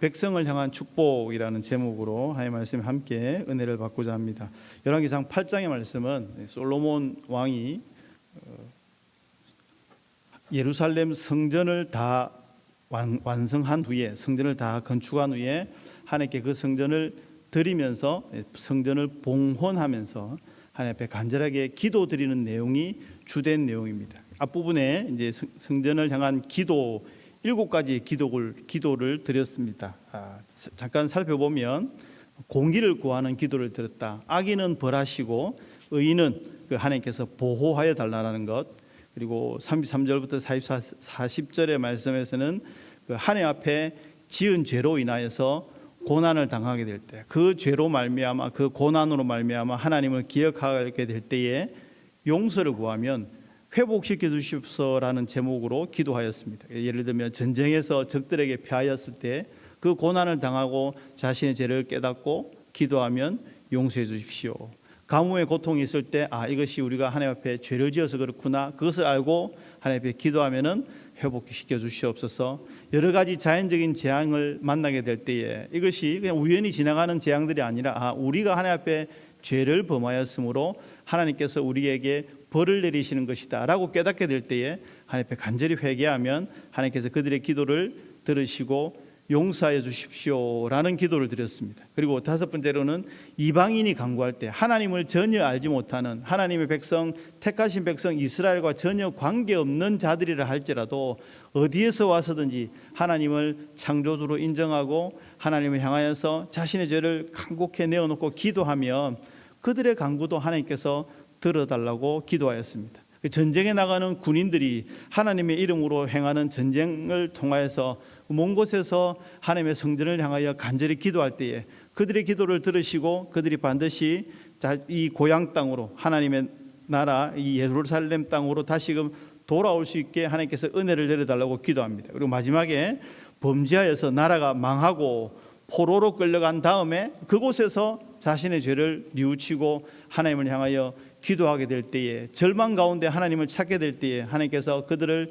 백성을 향한 축복이라는 제목으로 하나님 말씀 함께 은혜를 받고자 합니다. 열왕기상 8장의 말씀은 솔로몬 왕이 어, 예루살렘 성전을 다 완, 완성한 후에 성전을 다 건축한 후에 하나님께 그 성전을 드리면서 성전을 봉헌하면서 하나님 앞에 간절하게 기도 드리는 내용이 주된 내용입니다. 앞부분에 이제 성- 성전을 향한 기도 일곱 가지 기도를 기도를 드렸습니다. 아, 자- 잠깐 살펴보면 공기를 구하는 기도를 드렸다. 악인은 벌하시고 의인은 그 하나님께서 보호하여 달라는 것. 그리고 33절부터 44, 40절의 말씀에서는 그 하나님 앞에 지은 죄로 인하여서 고난을 당하게 될 때, 그 죄로 말미암아 그 고난으로 말미암아 하나님을 기억하게 될 때에 용서를 구하면 회복시켜 주십소라는 제목으로 기도하였습니다. 예를 들면 전쟁에서 적들에게 패하였을 때 그 고난을 당하고 자신의 죄를 깨닫고 기도하면 용서해 주십시오. 가뭄의 고통이 있을 때 아 이것이 우리가 하나님 앞에 죄를 지어서 그렇구나 그것을 알고 하나님 앞에 기도하면은 회복시켜 주시옵소서. 여러 가지 자연적인 재앙을 만나게 될 때에 이것이 그냥 우연히 지나가는 재앙들이 아니라 아 우리가 하나님 앞에 죄를 범하였으므로 하나님께서 우리에게 벌을 내리시는 것이다라고 깨닫게 될 때에 하나님 앞에 간절히 회개하면 하나님께서 그들의 기도를 들으시고 용서하여 주십시오라는 기도를 드렸습니다. 그리고 다섯 번째로는 이방인이 간구할 때 하나님을 전혀 알지 못하는 하나님의 백성 택하신 백성 이스라엘과 전혀 관계없는 자들이라 할지라도 어디에서 와서든지 하나님을 창조주로 인정하고 하나님을 향하여서 자신의 죄를 간곡히 내어놓고 기도하면 그들의 간구도 하나님께서 들어달라고 기도하였습니다. 그 전쟁에 나가는 군인들이 하나님의 이름으로 행하는 전쟁을 통하여서 먼 곳에서 하나님의 성전을 향하여 간절히 기도할 때에 그들의 기도를 들으시고 그들이 반드시 자- 이 고향 땅으로 하나님의 나라 이 예루살렘 땅으로 다시금 돌아올 수 있게 하나님께서 은혜를 내려달라고 기도합니다. 그리고 마지막에 범죄하여서 나라가 망하고 포로로 끌려간 다음에 그곳에서 자신의 죄를 뉘우치고 하나님을 향하여 기도하게 될 때에 절망 가운데 하나님을 찾게 될 때에 하나님께서 그들을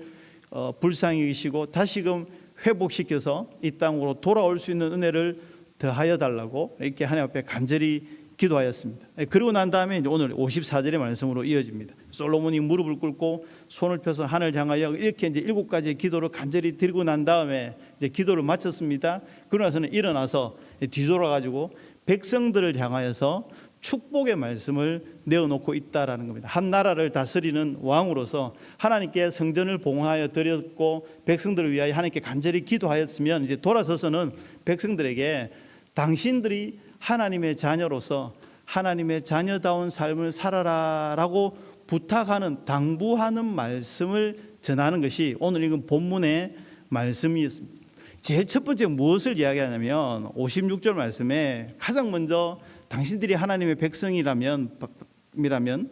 어, 불쌍히 여기시고 다시금 회복시켜서 이 땅으로 돌아올 수 있는 은혜를 더하여 달라고 이렇게 하나님 앞에 간절히 기도하였습니다. 예, 그리고 난 다음에 오늘 54절의 말씀으로 이어집니다. 솔로몬이 무릎을 꿇고 손을 펴서 하늘 향하여 이렇게 이제 일곱 가지의 기도를 간절히 드리고 난 다음에 이제 기도를 마쳤습니다. 그러고 나서는 일어나서 뒤돌아 가지고 백성들을 향하여서 축복의 말씀을 내어놓고 있다라는 겁니다. 한 나라를 다스리는 왕으로서 하나님께 성전을 봉하여 드렸고 백성들을 위하여 하나님께 간절히 기도하였으면 이제 돌아서서는 백성들에게 당신들이 하나님의 자녀로서 하나님의 자녀다운 삶을 살아라라고 부탁하는 당부하는 말씀을 전하는 것이 오늘 읽은 본문의 말씀이었습니다. 제일 첫 번째 무엇을 이야기하냐면 56절 말씀에 가장 먼저 당신들이 하나님의 백성이라면 이라면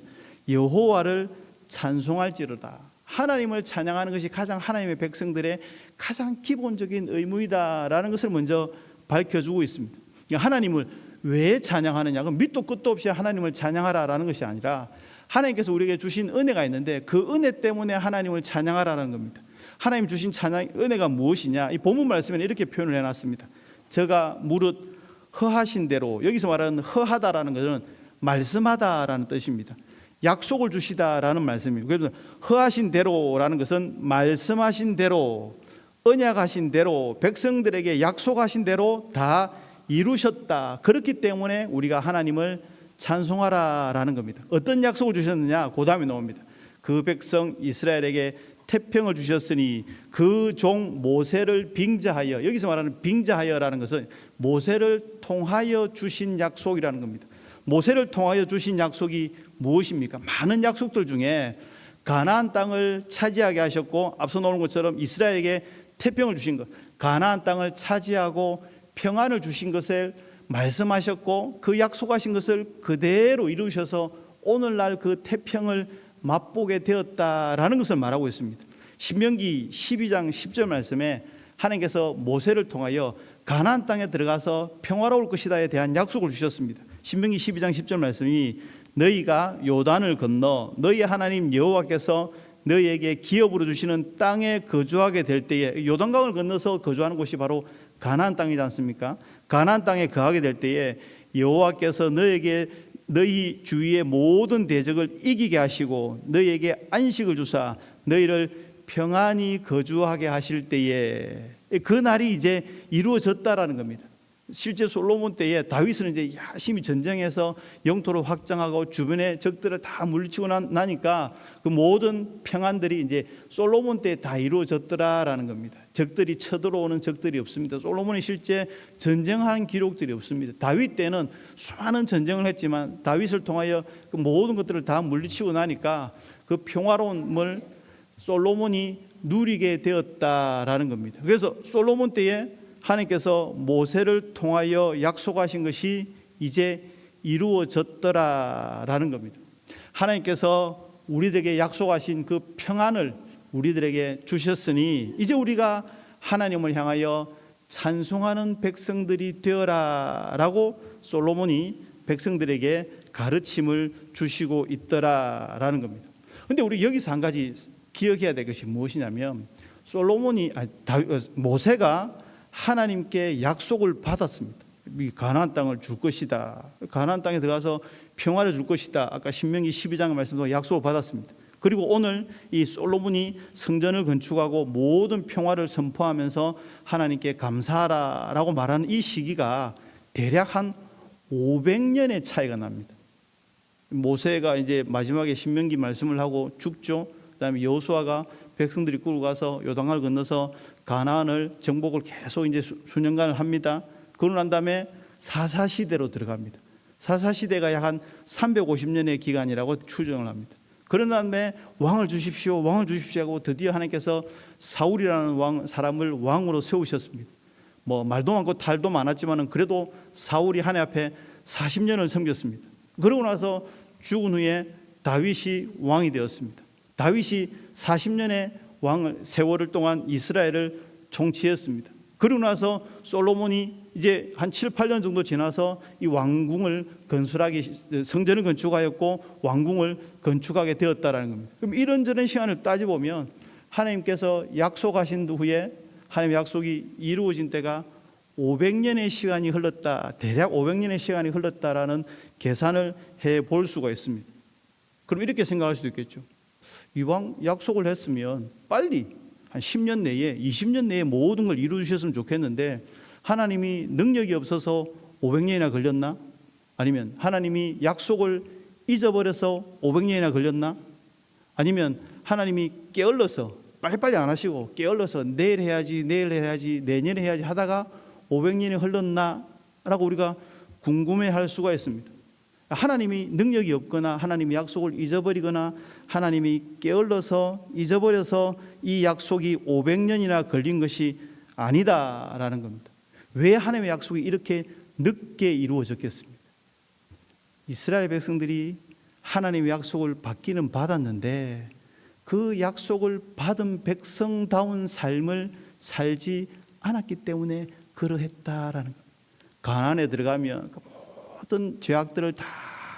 여호와를 찬송할지로다. 하나님을 찬양하는 것이 가장 하나님의 백성들의 가장 기본적인 의무이다라는 것을 먼저 밝혀주고 있습니다. 그러니까 하나님을 왜 찬양하느냐? 그 밑도 끝도 없이 하나님을 찬양하라라는 것이 아니라 하나님께서 우리에게 주신 은혜가 있는데 그 은혜 때문에 하나님을 찬양하라는 겁니다. 하나님 주신 찬양 은혜가 무엇이냐? 이 본문 말씀에 이렇게 표현을 해놨습니다. 저가 무릇 허하신 대로 여기서 말하는 허하다라는 것은 말씀하다라는 뜻입니다. 약속을 주시다라는 말씀입니다. 그래서 허하신 대로라는 것은 말씀하신 대로 언약하신 대로 백성들에게 약속하신 대로 다 이루셨다. 그렇기 때문에 우리가 하나님을 찬송하라라는 겁니다. 어떤 약속을 주셨느냐? 그 다음에 나옵니다. 그 백성 이스라엘에게 태평을 주셨으니 그 종 모세를 빙자하여 여기서 말하는 빙자하여라는 것은 모세를 통하여 주신 약속이라는 겁니다. 모세를 통하여 주신 약속이 무엇입니까? 많은 약속들 중에 가나안 땅을 차지하게 하셨고 앞서 나오는 것처럼 이스라엘에게 태평을 주신 것, 가나안 땅을 차지하고 평안을 주신 것을 말씀하셨고 그 약속하신 것을 그대로 이루셔서 오늘날 그 태평을 맛보게 되었다라는 것을 말하고 있습니다. 신명기 12장 10절 말씀에 하나님께서 모세를 통하여 가나안 땅에 들어가서 평화로울 것이다에 대한 약속을 주셨습니다. 신명기 12장 10절 말씀이 너희가 요단을 건너 너희 하나님 여호와께서 너희에게 기업으로 주시는 땅에 거주하게 될 때에 요단강을 건너서 거주하는 곳이 바로 가나안 땅이지 않습니까? 가나안 땅에 거하게 될 때에 여호와께서 너에게 너희 주위의 모든 대적을 이기게 하시고 너희에게 안식을 주사 너희를 평안히 거주하게 하실 때에 그 날이 이제 이루어졌다라는 겁니다. 실제 솔로몬 때에 다윗은 이제 열심히 전쟁해서 영토를 확장하고 주변의 적들을 다 물리치고 난- 나니까 그 모든 평안들이 이제 솔로몬 때 다 이루어졌더라라는 겁니다. 적들이 쳐들어오는 적들이 없습니다. 솔로몬이 실제 전쟁한 기록들이 없습니다. 다윗 때는 수많은 전쟁을 했지만 다윗을 통하여 그 모든 것들을 다 물리치고 나니까 그 평화로움을 솔로몬이 누리게 되었다라는 겁니다. 그래서 솔로몬 때에 하나님께서 모세를 통하여 약속하신 것이 이제 이루어졌더라라는 겁니다. 하나님께서 우리들에게 약속하신 그 평안을 우리들에게 주셨으니 이제 우리가 하나님을 향하여 찬송하는 백성들이 되어라라고 솔로몬이 백성들에게 가르침을 주시고 있더라라는 겁니다. 근데 우리 여기서 한 가지 기억해야 될 것이 무엇이냐면 솔로몬이 아니, 모세가 하나님께 약속을 받았습니다. 이 가나안 땅을 줄 것이다. 가나안 땅에 들어가서 평화를 줄 것이다. 아까 신명기 12장의 말씀도 약속을 받았습니다. 그리고 오늘 이 솔로몬이 성전을 건축하고 모든 평화를 선포하면서 하나님께 감사하라라고 말하는 이 시기가 대략 한 500년의 차이가 납니다. 모세가 이제 마지막에 신명기 말씀을 하고 죽죠. 그다음에 여호수아가 백성들이 끌고 가서 요단강을 건너서 가나안을 정복을 계속 이제 수- 수년간을 합니다. 그러고 난 다음에 사사 시대로 들어갑니다. 사사 시대가 약 한 350년의 기간이라고 추정을 합니다. 그런 다음에 왕을 주십시오, 왕을 주십시오 하고 드디어 하나님께서 사울이라는 왕 사람을 왕으로 세우셨습니다. 뭐 말도 많고 탈도 많았지만은 그래도 사울이 하나님 앞에 40년을 섬겼습니다. 그러고 나서 죽은 후에 다윗이 왕이 되었습니다. 다윗이 40년의 왕을 세월을 동안 이스라엘을 통치했습니다. 그러고 나서 솔로몬이 이제 한 7, 8년 정도 지나서 이 왕궁을 건설하기 성전을 건축하였고 왕궁을 건축하게 되었다라는 겁니다. 그럼 이런저런 시간을 따져 보면 하나님께서 약속하신 후에 하나님의 약속이 이루어진 때가 500년의 시간이 흘렀다. 대략 500년의 시간이 흘렀다라는 계산을 해 볼 수가 있습니다. 그럼 이렇게 생각할 수도 있겠죠. 이왕 약속을 했으면 빨리 한 10년 내에 20년 내에 모든 걸 이루어 주셨으면 좋겠는데 하나님이 능력이 없어서 500년이나 걸렸나? 아니면 하나님이 약속을 잊어버려서 500년이나 걸렸나? 아니면 하나님이 게을러서 빨리빨리 안 하시고 게을러서 내일 해야지 내일 해야지 내년에 해야지 하다가 500년이 흘렀나라고 우리가 궁금해할 수가 있습니다. 하나님이 능력이 없거나 하나님이 약속을 잊어버리거나 하나님이 게을러서 잊어버려서 이 약속이 500년이나 걸린 것이 아니다라는 겁니다. 왜 하나님의 약속이 이렇게 늦게 이루어졌겠습니까? 이스라엘 백성들이 하나님의 약속을 받기는 받았는데 그 약속을 받은 백성다운 삶을 살지 않았기 때문에 그러했다라는 것. 가난에 들어가면 그 모든 죄악들을 다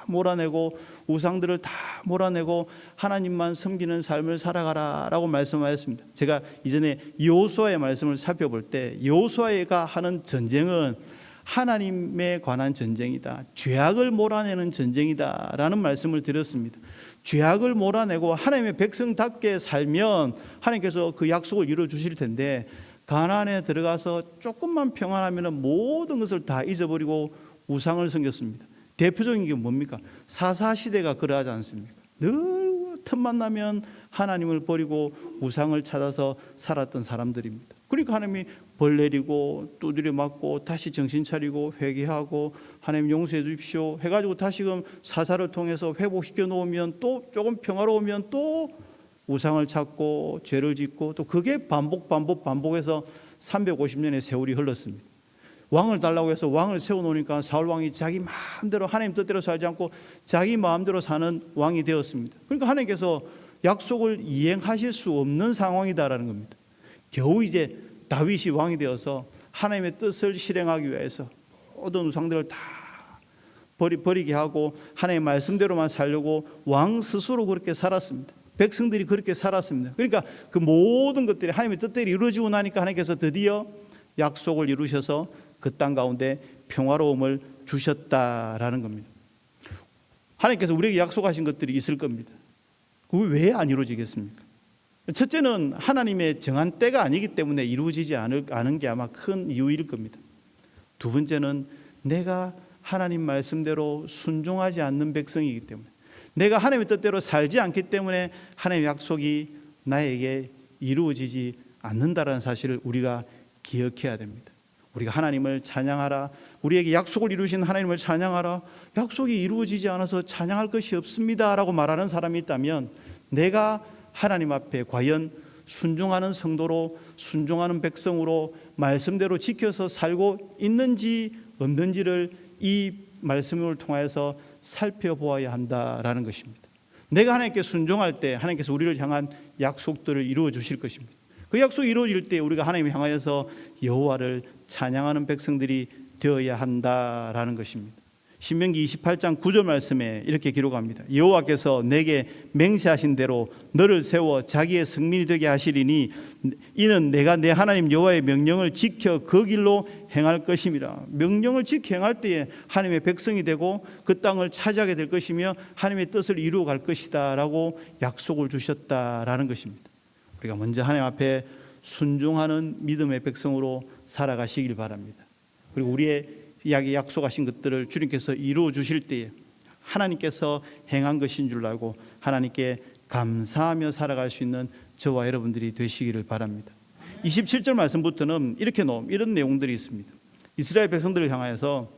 몰아내고 우상들을 다 몰아내고 하나님만 섬기는 삶을 살아가라라고 말씀하였습니다. 제가 이전에 여호수아의 말씀을 살펴볼 때 여호수아가 하는 전쟁은 하나님에 관한 전쟁이다. 죄악을 몰아내는 전쟁이다라는 말씀을 드렸습니다. 죄악을 몰아내고 하나님의 백성답게 살면 하나님께서 그 약속을 이루어 주실 텐데 가나안에 들어가서 조금만 평안하면 모든 것을 다 잊어버리고 우상을 섬겼습니다. 대표적인 게 뭡니까? 사사 시대가 그러하지 않습니까? 늘 틈만 나면 하나님을 버리고 우상을 찾아서 살았던 사람들입니다. 그러니까 하나님이 벌 내리고 두드려 맞고 다시 정신 차리고 회개하고 하나님 용서해 주십시오 해가지고 다시금 사사를 통해서 회복시켜 놓으면 또 조금 평화로우면 또 우상을 찾고 죄를 짓고 또 그게 반복 반복 반복해서 350년의 세월이 흘렀습니다. 왕을 달라고 해서 왕을 세워 놓으니까 사울 왕이 자기 마음대로 하나님 뜻대로 살지 않고 자기 마음대로 사는 왕이 되었습니다. 그러니까 하나님께서 약속을 이행하실 수 없는 상황이다라는 겁니다. 겨우 이제 다윗이 왕이 되어서 하나님의 뜻을 실행하기 위해서 모든 우상들을 다 버리, 버리게 하고 하나님의 말씀대로만 살려고 왕 스스로 그렇게 살았습니다. 백성들이 그렇게 살았습니다. 그러니까 그 모든 것들이 하나님의 뜻대로 이루어지고 나니까 하나님께서 드디어 약속을 이루셔서 그 땅 가운데 평화로움을 주셨다라는 겁니다. 하나님께서 우리에게 약속하신 것들이 있을 겁니다. 그게 왜 안 이루어지겠습니까? 첫째는 하나님의 정한 때가 아니기 때문에 이루어지지 않은 게 아마 큰 이유일 겁니다. 두 번째는 내가 하나님 말씀대로 순종하지 않는 백성이기 때문에 내가 하나님의 뜻대로 살지 않기 때문에 하나님의 약속이 나에게 이루어지지 않는다라는 사실을 우리가 기억해야 됩니다. 우리가 하나님을 찬양하라. 우리에게 약속을 이루신 하나님을 찬양하라. 약속이 이루어지지 않아서 찬양할 것이 없습니다 라고 말하는 사람이 있다면 내가 하나님 앞에 과연 순종하는 성도로 순종하는 백성으로 말씀대로 지켜서 살고 있는지 없는지를 이 말씀을 통하여서 살펴보아야 한다라는 것입니다. 내가 하나님께 순종할 때 하나님께서 우리를 향한 약속들을 이루어 주실 것입니다. 그 약속이 이루어질 때 우리가 하나님을 향하여서 여호와를 찬양하는 백성들이 되어야 한다라는 것입니다. 신명기 28장 9절 말씀에 이렇게 기록합니다. 여호와께서 내게 맹세하신 대로 너를 세워 자기의 성민이 되게 하시리니 이는 내가 내 하나님 여호와의 명령을 지켜 그 길로 행할 것임이라. 명령을 지켜 행할 때에 하나님의 백성이 되고 그 땅을 차지하게 될 것이며 하나님의 뜻을 이루어 갈 것이다라고 약속을 주셨다라는 것입니다. 우리가 먼저 하나님 앞에 순종하는 믿음의 백성으로 살아가시길 바랍니다. 그리고 우리의 약속하신 것들을 주님께서 이루어 주실 때에 하나님께서 행한 것인 줄 알고 하나님께 감사하며 살아갈 수 있는 저와 여러분들이 되시기를 바랍니다. 27절 말씀부터는 이렇게 놓 이런 내용들이 있습니다. 이스라엘 백성들을 향하여서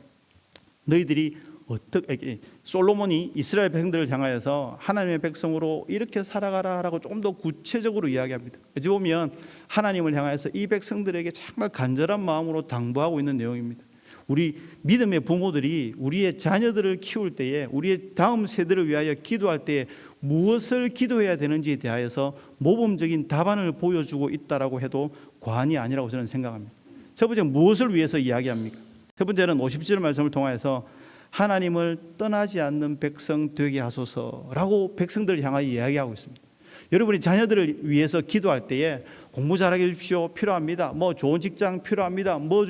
너희들이 어떻게 솔로몬이 이스라엘 백성들을 향하여서 하나님의 백성으로 이렇게 살아가라라고 조금 더 구체적으로 이야기합니다. 어찌 보면 하나님을 향하여서 이 백성들에게 정말 간절한 마음으로 당부하고 있는 내용입니다. 우리 믿음의 부모들이 우리의 자녀들을 키울 때에 우리의 다음 세대를 위하여 기도할 때에 무엇을 기도해야 되는지에 대하여서 모범적인 답안을 보여주고 있다라고 해도 과언이 아니라고 저는 생각합니다. 첫 번째 무엇을 위해서 이야기합니까? 첫 번째는 50절 말씀을 통하여서 하나님을 떠나지 않는 백성 되게 하소서라고 백성들을 향하여 이야기하고 있습니다. 여러분이 자녀들을 위해서 기도할 때에 공부 잘하게 해주십시오. 필요합니다. 뭐 좋은 직장 필요합니다. 뭐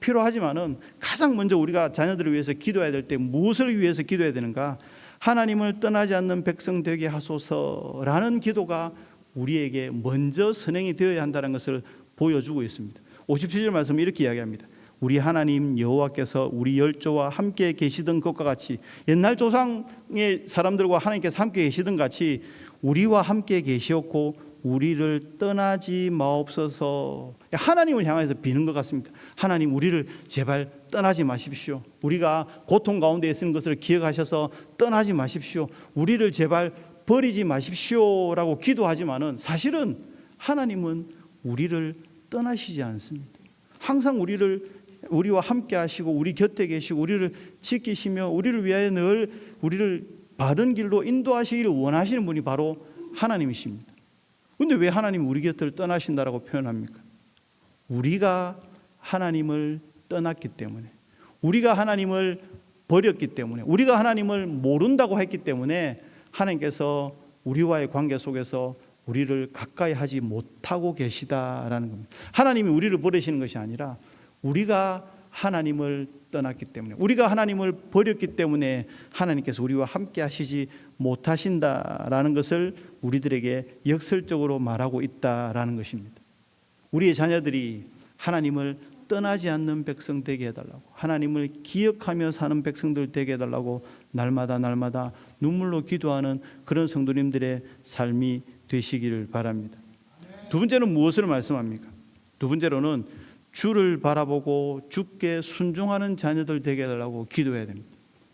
필요하지만은 가장 먼저 우리가 자녀들을 위해서 기도해야 될 때 무엇을 위해서 기도해야 되는가? 하나님을 떠나지 않는 백성 되게 하소서라는 기도가 우리에게 먼저 선행이 되어야 한다는 것을 보여주고 있습니다. 57절 말씀 이렇게 이야기합니다. 우리 하나님 여호와께서 우리 열조와 함께 계시던 것과 같이 옛날 조상의 사람들과 하나님께서 함께 계시던 같이 우리와 함께 계시었고 우리를 떠나지 마옵소서. 하나님을 향해서 비는 것 같습니다. 하나님 우리를 제발 떠나지 마십시오. 우리가 고통 가운데 있는 것을 기억하셔서 떠나지 마십시오. 우리를 제발 버리지 마십시오라고 기도하지만은 사실은 하나님은 우리를 떠나시지 않습니다. 항상 우리를 우리와 함께 하시고 우리 곁에 계시고 우리를 지키시며 우리를 위하여 늘 우리를 바른 길로 인도하시기를 원하시는 분이 바로 하나님이십니다. 근데 왜 하나님 우리 곁을 떠나신다라고 표현합니까? 우리가 하나님을 떠났기 때문에 우리가 하나님을 버렸기 때문에 우리가 하나님을 모른다고 했기 때문에 하나님께서 우리와의 관계 속에서 우리를 가까이 하지 못하고 계시다라는 겁니다. 하나님이 우리를 버리시는 것이 아니라 우리가 하나님을 떠났기 때문에 우리가 하나님을 버렸기 때문에 하나님께서 우리와 함께 하시지 못하신다라는 것을 우리들에게 역설적으로 말하고 있다라는 것입니다. 우리의 자녀들이 하나님을 떠나지 않는 백성 되게 해달라고 하나님을 기억하며 사는 백성들 되게 해달라고 날마다 날마다 눈물로 기도하는 그런 성도님들의 삶이 되시기를 바랍니다. 두 번째는 무엇을 말씀합니까? 두 번째로는 주를 바라보고 주께 순종하는 자녀들 되게 해달라고 기도해야 됩니다.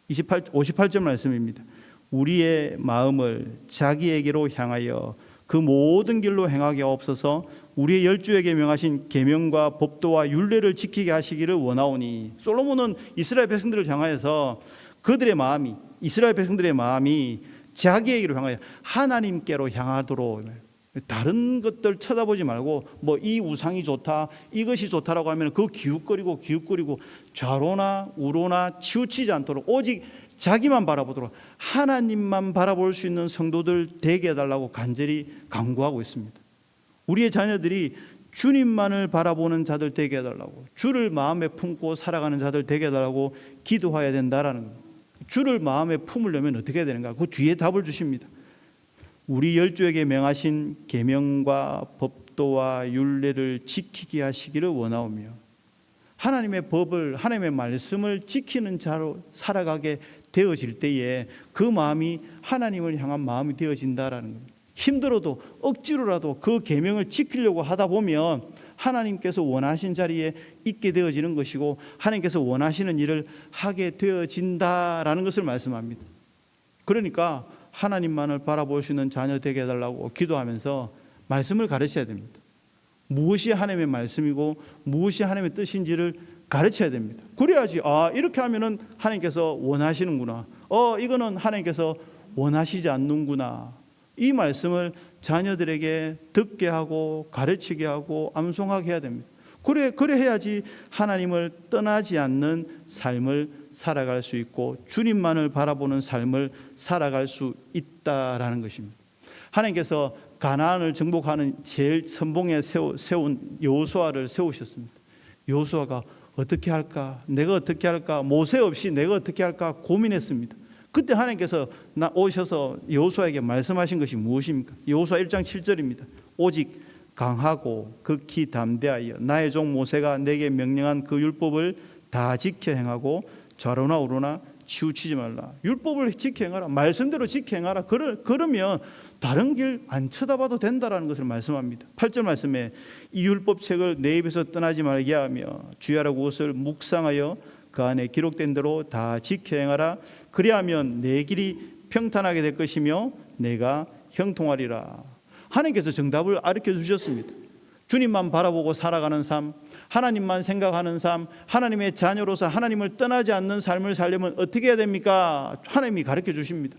28, 58절 말씀입니다. 우리의 마음을 자기에게로 향하여 그 모든 길로 행하게 없어서 우리의 열주에게 명하신 계명과 법도와 율례를 지키게 하시기를 원하오니 솔로몬은 이스라엘 백성들을 향하여서 그들의 마음이 이스라엘 백성들의 마음이 자기에게로 향하여 하나님께로 향하도록 다른 것들 쳐다보지 말고 뭐 이 우상이 좋다 이것이 좋다라고 하면 그 기웃거리고 기웃거리고 좌로나 우로나 치우치지 않도록 오직 자기만 바라보도록 하나님만 바라볼 수 있는 성도들 되게 해달라고 간절히 강구하고 있습니다. 우리의 자녀들이 주님만을 바라보는 자들 되게 해달라고 주를 마음에 품고 살아가는 자들 되게 해달라고 기도해야 된다라는 겁니다. 주를 마음에 품으려면 어떻게 해야 되는가? 그 뒤에 답을 주십니다. 우리 열조에게 명하신 계명과 법도와 율례를 지키게 하시기를 원하오며 하나님의 법을 하나님의 말씀을 지키는 자로 살아가게 되어질 때에 그 마음이 하나님을 향한 마음이 되어진다라는 겁니다. 힘들어도 억지로라도 그 계명을 지키려고 하다 보면 하나님께서 원하신 자리에 있게 되어지는 것이고 하나님께서 원하시는 일을 하게 되어진다라는 것을 말씀합니다. 그러니까 하나님만을 있는 자녀 되게 해달라고 기도하면서 말씀을 가르쳐야 됩니다. 무엇이 하나님의 말씀이고 무엇이 하나님의 뜻인지를 가르쳐야 됩니다. 그래야지 아 이렇게 하면은 하나님께서 원하시는구나. 어 이거는 하나님께서 원하시지 않는구나. 이 말씀을 자녀들에게 듣게 하고 가르치게 하고 암송하게 해야 됩니다. 그래 그래 해야지 하나님을 떠나지 않는 삶을 살아갈 수 있고 주님만을 바라보는 삶을 살아갈 수 있다라는 것입니다. 하나님께서 가나안을 정복하는 제일 선봉에 세운 여호수아를 세우셨습니다. 여호수아가 어떻게 할까? 내가 어떻게 할까? 모세 없이 내가 어떻게 할까 고민했습니다. 그때 하나님께서 나 오셔서 여호수아에게 말씀하신 것이 무엇입니까? 여호수아 1장 7절입니다. 오직 강하고 극히 담대하여 나의 종 모세가 내게 명령한 그 율법을 다 지켜 행하고 좌로나 우로나 치우치지 말라. 율법을 지켜 행하라. 말씀대로 지켜 행하라. 그러, 그러면 다른 길 안 쳐다봐도 된다라는 것을 말씀합니다. 8절 말씀에 이 율법책을 내 입에서 떠나지 말게 하며 주야라고 것을 묵상하여 그 안에 기록된 대로 다 지켜 행하라. 그리하면 내 길이 평탄하게 될 것이며 내가 형통하리라. 하나님께서 정답을 가르쳐 주셨습니다. 주님만 바라보고 살아가는 삶, 하나님만 생각하는 삶, 하나님의 자녀로서 하나님을 떠나지 않는 삶을 살려면 어떻게 해야 됩니까? 하나님이 가르쳐 주십니다.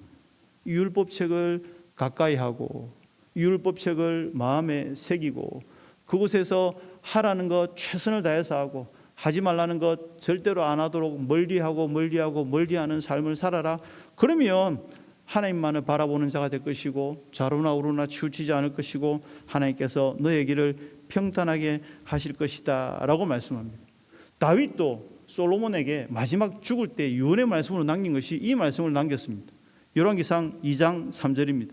율법책을 가까이 하고 율법책을 마음에 새기고 그곳에서 하라는 것 최선을 다해서 하고 하지 말라는 것 절대로 안 하도록 멀리하고 멀리하고 멀리하는 삶을 살아라. 그러면 하나님만을 바라보는 자가 될 것이고 좌로나 우로나 치우치지 않을 것이고 하나님께서 너의 길을 평탄하게 하실 것이다라고 말씀합니다. 다윗도 솔로몬에게 마지막 죽을 때 유언의 말씀으로 남긴 것이 이 말씀을 남겼습니다. 열왕기상 2장 3절입니다.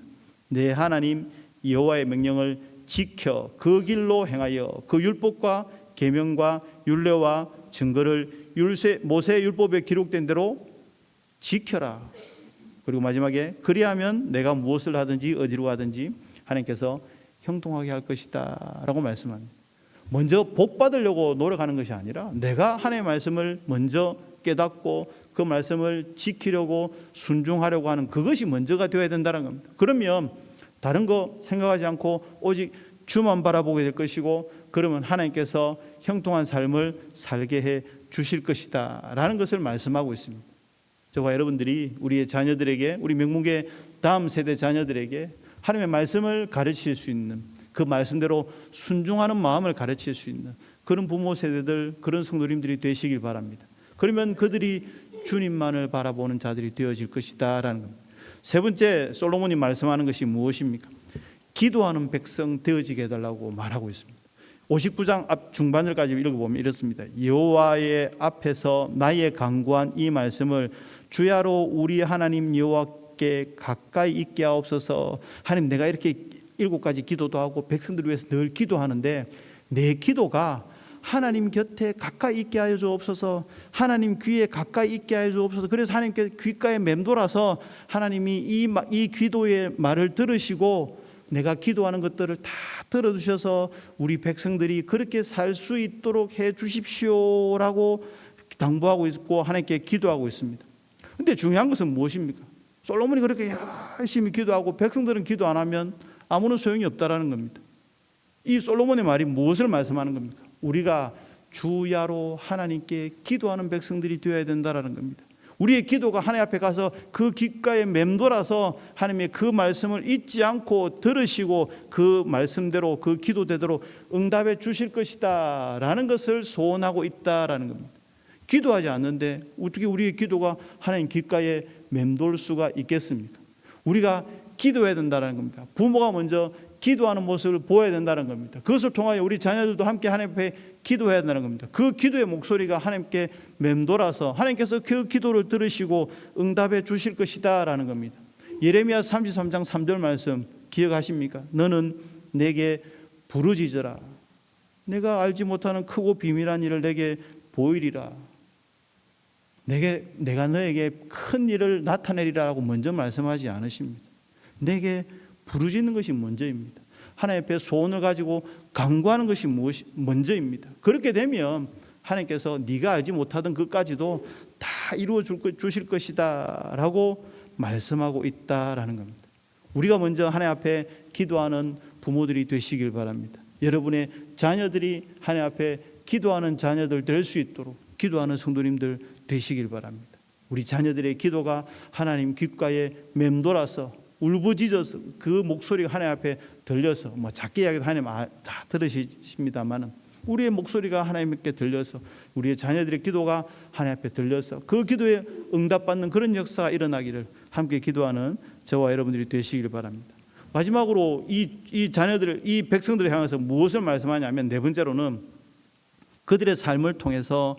내 하나님 여호와의 명령을 지켜 그 길로 행하여 그 율법과 계명과 율례와 증거를 율세 모세 율법에 기록된 대로 지켜라. 그리고 마지막에 그리하면 내가 무엇을 하든지 어디로 가든지 하나님께서 형통하게 할 것이다 라고 말씀합니다. 먼저 복 받으려고 노력하는 것이 아니라 내가 하나님의 말씀을 먼저 깨닫고 그 말씀을 지키려고 순종하려고 하는 그것이 먼저가 되어야 된다는 겁니다. 그러면 다른 거 생각하지 않고 오직 주만 바라보게 될 것이고 그러면 하나님께서 형통한 삶을 살게 해 주실 것이다 라는 것을 말씀하고 있습니다. 저와 여러분들이 우리의 자녀들에게 우리 명문계 다음 세대 자녀들에게 하나님의 말씀을 가르칠 수 있는 그 말씀대로 순종하는 마음을 가르칠 수 있는 그런 부모 세대들 그런 성도님들이 되시길 바랍니다. 그러면 그들이 주님만을 바라보는 자들이 되어질 것이다라는 겁니다. 세 번째 솔로몬이 말씀하는 것이 무엇입니까? 기도하는 백성 되어지게 해달라고 말하고 있습니다. 59장 앞 중반절까지 읽어보면 이렇습니다. 여호와의 앞에서 나의 강구한 이 말씀을 주야로 우리 하나님 여호와 께 가까이 있게 하옵소서. 하나님 내가 이렇게 일곱 가지 기도도 하고 백성들을 위해서 늘 기도하는데 내 기도가 하나님 곁에 가까이 있게 하여 주옵소서. 하나님 귀에 가까이 있게 하여 주옵소서. 그래서 하나님께 귓가에 맴돌아서 하나님이 이, 마- 이 기도의 말을 들으시고 내가 기도하는 것들을 다 들어주셔서 우리 백성들이 그렇게 살 수 있도록 해 주십시오라고 당부하고 있고 하나님께 기도하고 있습니다. 근데 중요한 것은 무엇입니까? 솔로몬이 그렇게 열심히 기도하고 백성들은 기도 안 하면 아무런 소용이 없다라는 겁니다. 이 솔로몬의 말이 무엇을 말씀하는 겁니까? 우리가 주야로 하나님께 기도하는 백성들이 되어야 된다라는 겁니다. 우리의 기도가 하나님 앞에 가서 그 귓가에 맴돌아서 하나님의 그 말씀을 잊지 않고 들으시고 그 말씀대로 그 기도대로 응답해 주실 것이다 라는 것을 소원하고 있다라는 겁니다. 기도하지 않는데 어떻게 우리의 기도가 하나님 귓가에 맴돌 수가 있겠습니까? 우리가 기도해야 된다는 겁니다. 부모가 먼저 기도하는 모습을 보여야 된다는 겁니다. 그것을 통하여 우리 자녀들도 함께 하나님 앞에 기도해야 된다는 겁니다. 그 기도의 목소리가 하나님께 맴돌아서 하나님께서 그 기도를 들으시고 응답해 주실 것이다라는 겁니다. 예레미야 33장 3절 말씀 기억하십니까? 너는 내게 부르짖어라. 내가 알지 못하는 크고 비밀한 일을 내게 보이리라. 내게 내가 너에게 큰 일을 나타내리라고 먼저 말씀하지 않으십니다. 내게 부르짖는 것이 먼저입니다. 하나님 앞에 소원을 가지고 강구하는 것이 무엇이 먼저입니다. 그렇게 되면 하나님께서 네가 알지 못하던 것까지도 다 이루어 줄 것- 주실 것이다라고 말씀하고 있다라는 겁니다. 우리가 먼저 하나님 앞에 기도하는 부모들이 되시길 바랍니다. 여러분의 자녀들이 하나님 앞에 기도하는 자녀들 될 수 있도록 기도하는 성도님들 되시길 바랍니다. 우리 자녀들의 기도가 하나님 귓가에 맴돌아서 울부짖어서 그 목소리가 하나님 앞에 들려서 뭐 작게 이야기도 하나님 아- 다 들으십니다만은 우리의 목소리가 하나님께 들려서 우리의 자녀들의 기도가 하나님 앞에 들려서 그 기도에 응답받는 그런 역사가 일어나기를 함께 기도하는 저와 여러분들이 되시길 바랍니다. 마지막으로 이, 이 자녀들, 이 백성들을 향해서 무엇을 말씀하냐면 네 번째로는 그들의 삶을 통해서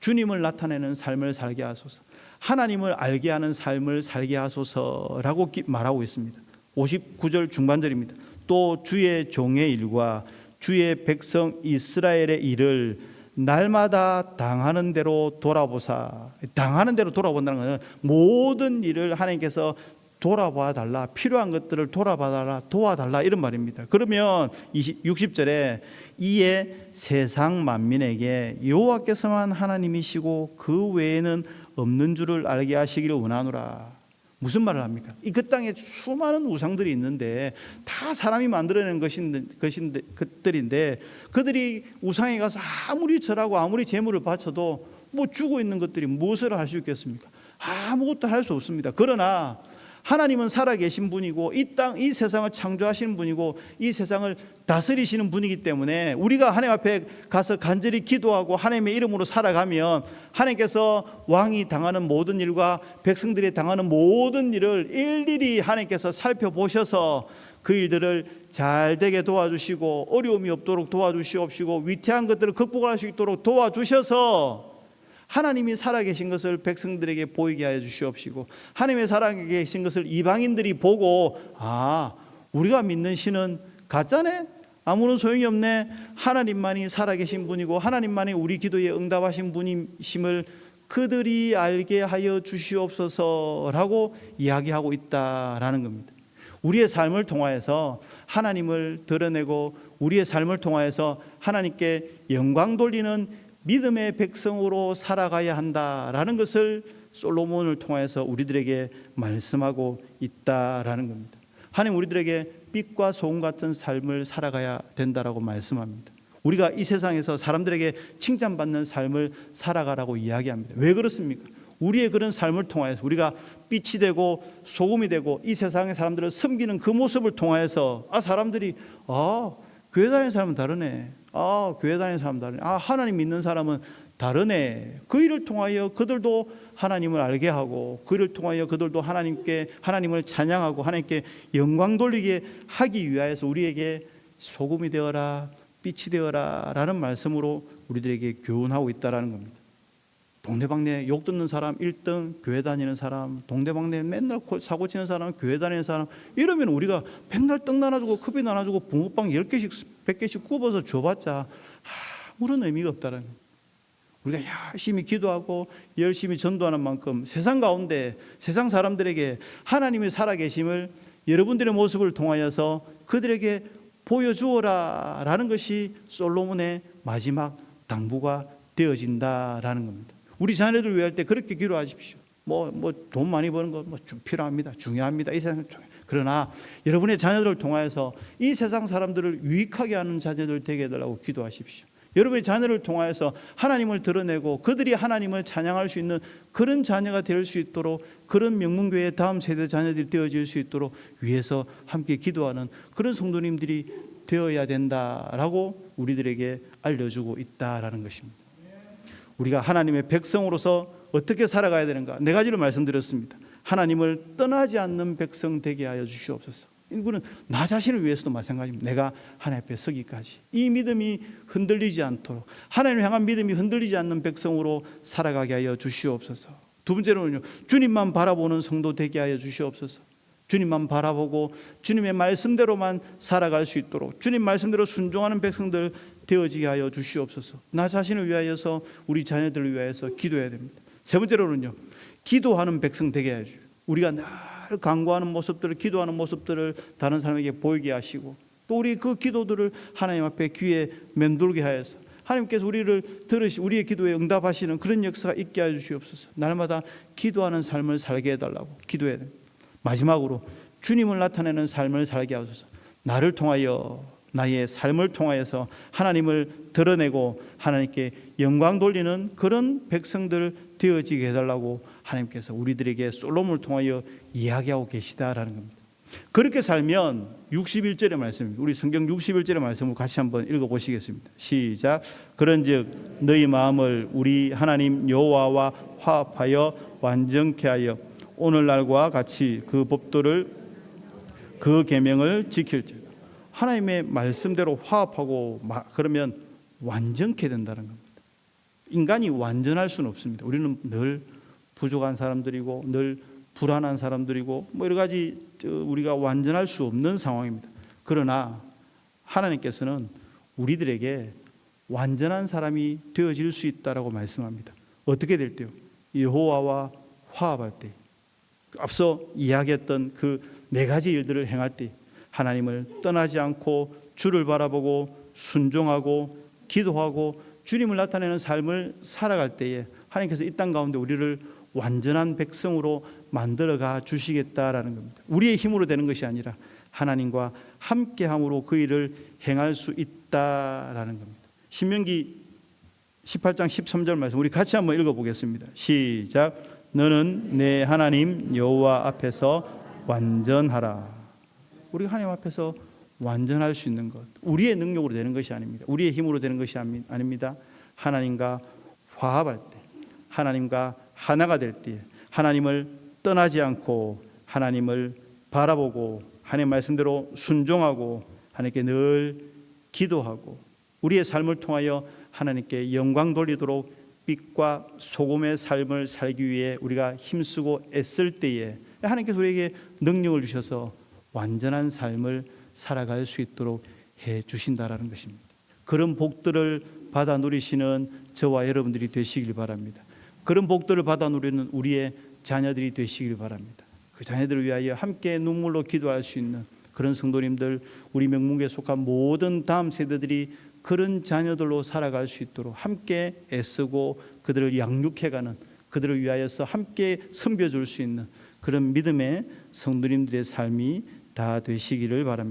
주님을 나타내는 삶을 살게 하소서. 하나님을 알게 하는 삶을 살게 하소서라고 기- 말하고 있습니다. 59절 중반절입니다. 또 주의 종의 일과 주의 백성 이스라엘의 일을 날마다 당하는 대로 돌아보사. 당하는 대로 돌아본다는 것은 모든 일을 하나님께서 돌아봐 달라 필요한 것들을 돌아봐 달라 도와달라 이런 말입니다. 그러면 20, 60절에 이에 세상 만민에게 여호와께서만 하나님이시고 그 외에는 없는 줄을 알게 하시기를 원하노라. 무슨 말을 합니까? 이 그 땅에 수많은 우상들이 있는데 다 사람이 만들어낸 것인데, 것인데 것들인데 그들이 우상에 가서 아무리 절하고 아무리 재물을 바쳐도 뭐 주고 있는 것들이 무엇을 할 수 있겠습니까? 아무것도 할 수 없습니다. 그러나 하나님은 살아계신 분이고 이 땅, 이 세상을 창조하시는 분이고 이 세상을 다스리시는 분이기 때문에 우리가 하나님 앞에 가서 간절히 기도하고 하나님의 이름으로 살아가면 하나님께서 왕이 당하는 모든 일과 백성들이 당하는 모든 일을 일일이 하나님께서 살펴보셔서 그 일들을 잘 되게 도와주시고 어려움이 없도록 도와주시옵시고 위태한 것들을 극복할 수 있도록 도와주셔서 하나님이 살아계신 것을 백성들에게 보이게 하여 주시옵시고 하나님의 살아계신 것을 이방인들이 보고 아 우리가 믿는 신은 가짜네 아무런 소용이 없네 하나님만이 살아계신 분이고 하나님만이 우리 기도에 응답하신 분이심을 그들이 알게 하여 주시옵소서라고 이야기하고 있다라는 겁니다. 우리의 삶을 통하여서 하나님을 드러내고 우리의 삶을 통하여서 하나님께 영광 돌리는 믿음의 백성으로 살아가야 한다라는 것을 솔로몬을 통해서 우리들에게 말씀하고 있다라는 겁니다. 하나님 우리들에게 빛과 소금 같은 삶을 살아가야 된다라고 말씀합니다. 우리가 이 세상에서 사람들에게 칭찬받는 삶을 살아가라고 이야기합니다. 왜 그렇습니까? 우리의 그런 삶을 통하여서 우리가 빛이 되고 소금이 되고 이 세상의 사람들을 섬기는 그 모습을 통하여서 아 사람들이 아 교회 다니는 사람은 다르네. 아 교회 다니는 사람 다르네. 아 하나님 믿는 사람은 다르네. 그 일을 통하여 그들도 하나님을 알게 하고 그 일을 통하여 그들도 하나님께 하나님을 찬양하고 하나님께 영광 돌리게 하기 위하여서 우리에게 소금이 되어라 빛이 되어라라는 말씀으로 우리들에게 교훈하고 있다라는 겁니다. 동네방네 욕 듣는 사람 1등 교회 다니는 사람 동네방네 맨날 사고 치는 사람 교회 다니는 사람 이러면 우리가 맨날 떡 나눠주고 커피 나눠주고 붕어빵 10개씩 100개씩 굽어서 줘봤자 아무런 의미가 없다는 거예요. 우리가 열심히 기도하고 열심히 전도하는 만큼 세상 가운데 세상 사람들에게 하나님이 살아계심을 여러분들의 모습을 통하여서 그들에게 보여주어라 라는 것이 솔로몬의 마지막 당부가 되어진다라는 겁니다. 우리 자녀들 위할 때 그렇게 기도하십시오. 뭐 뭐 돈 많이 버는 거 뭐 필요합니다. 중요합니다. 이 세상 그러나 여러분의 자녀들을 통하여서 이 세상 사람들을 유익하게 하는 자녀들 되게 해달라고 기도하십시오. 여러분의 자녀를 통하여서 하나님을 드러내고 그들이 하나님을 찬양할 수 있는 그런 자녀가 될 수 있도록 그런 명문교회 다음 세대 자녀들이 되어질 수 있도록 위해서 함께 기도하는 그런 성도님들이 되어야 된다라고 우리들에게 알려주고 있다라는 것입니다. 우리가 하나님의 백성으로서 어떻게 살아가야 되는가 네 가지를 말씀드렸습니다. 하나님을 떠나지 않는 백성 되게 하여 주시옵소서. 이거는 나 자신을 위해서도 마찬가지입니다. 내가 하나님 앞에 서기까지 이 믿음이 흔들리지 않도록 하나님을 향한 믿음이 흔들리지 않는 백성으로 살아가게 하여 주시옵소서. 두 번째로는요. 주님만 바라보는 성도 되게 하여 주시옵소서. 주님만 바라보고 주님의 말씀대로만 살아갈 수 있도록 주님 말씀대로 순종하는 백성들 되어지게 하여 주시옵소서. 나 자신을 위하여서 우리 자녀들을 위하여서 기도해야 됩니다. 세 번째로는요. 기도하는 백성 되게 하여 주요. 우리가 늘 간구하는 모습들을 기도하는 모습들을 다른 사람에게 보이게 하시고 또 우리 그 기도들을 하나님 앞에 귀에 맴돌게 하여서 하나님께서 우리를 들으시 우리의 기도에 응답하시는 그런 역사가 있게 해 주시옵소서. 날마다 기도하는 삶을 살게 해 달라고 기도해야 됩니다. 마지막으로 주님을 나타내는 삶을 살게 하소서. 나를 통하여 나의 삶을 통하여서 하나님을 드러내고 하나님께 영광 돌리는 그런 백성들 되어지게 해달라고 하나님께서 우리들에게 솔로몬을 통하여 이야기하고 계시다라는 겁니다. 그렇게 살면 61절의 말씀입니다. 우리 성경 61절의 말씀을 같이 한번 읽어 보시겠습니다. 시작. 그런즉 너희 마음을 우리 하나님 여호와와 화합하여 완전케 하여 오늘날과 같이 그 법도를 그 계명을 지킬지어다. 하나님의 말씀대로 화합하고 막 그러면 완전케 된다는 겁니다. 인간이 완전할 수는 없습니다. 우리는 늘 부족한 사람들이고 늘 불안한 사람들이고 뭐 여러 가지 저 우리가 완전할 수 없는 상황입니다. 그러나 하나님께서는 우리들에게 완전한 사람이 되어질 수 있다라고 말씀합니다. 어떻게 될 때요? 여호와와 화합할 때. 앞서 이야기했던 그 네 가지 일들을 행할 때 하나님을 떠나지 않고 주를 바라보고 순종하고 기도하고 주님을 나타내는 삶을 살아갈 때에 하나님께서 이 땅 가운데 우리를 완전한 백성으로 만들어가 주시겠다라는 겁니다. 우리의 힘으로 되는 것이 아니라 하나님과 함께함으로 그 일을 행할 수 있다라는 겁니다. 신명기 18장 13절 말씀 우리 같이 한번 읽어보겠습니다. 시작. 너는 내 하나님 여호와 앞에서 완전하라. 우리 하나님 앞에서 완전할 수 있는 것. 우리의 능력으로 되는 것이 아닙니다. 우리의 힘으로 되는 것이 아닙니다. 하나님과 화합할 때, 하나님과 하나가 될 때, 하나님을 떠나지 않고 하나님을 바라보고 하나님 말씀대로 순종하고 하나님께 늘 기도하고 우리의 삶을 통하여 하나님께 영광 돌리도록 빛과 소금의 삶을 살기 위해 우리가 힘쓰고 애쓸 때에 하나님께서 우리에게 능력을 주셔서 완전한 삶을 살아갈 수 있도록 해 주신다라는 것입니다. 그런 복들을 받아 누리시는 저와 여러분들이 되시길 바랍니다. 그런 복들을 받아 누리는 우리의 자녀들이 되시길 바랍니다. 그 자녀들을 위하여 함께 눈물로 기도할 수 있는 그런 성도님들 우리 명문교에 속한 모든 다음 세대들이 그런 자녀들로 살아갈 수 있도록 함께 애쓰고 그들을 양육해가는 그들을 위하여서 함께 섬겨줄 수 있는 그런 믿음의 성도님들의 삶이 다 되시기를 바랍니다.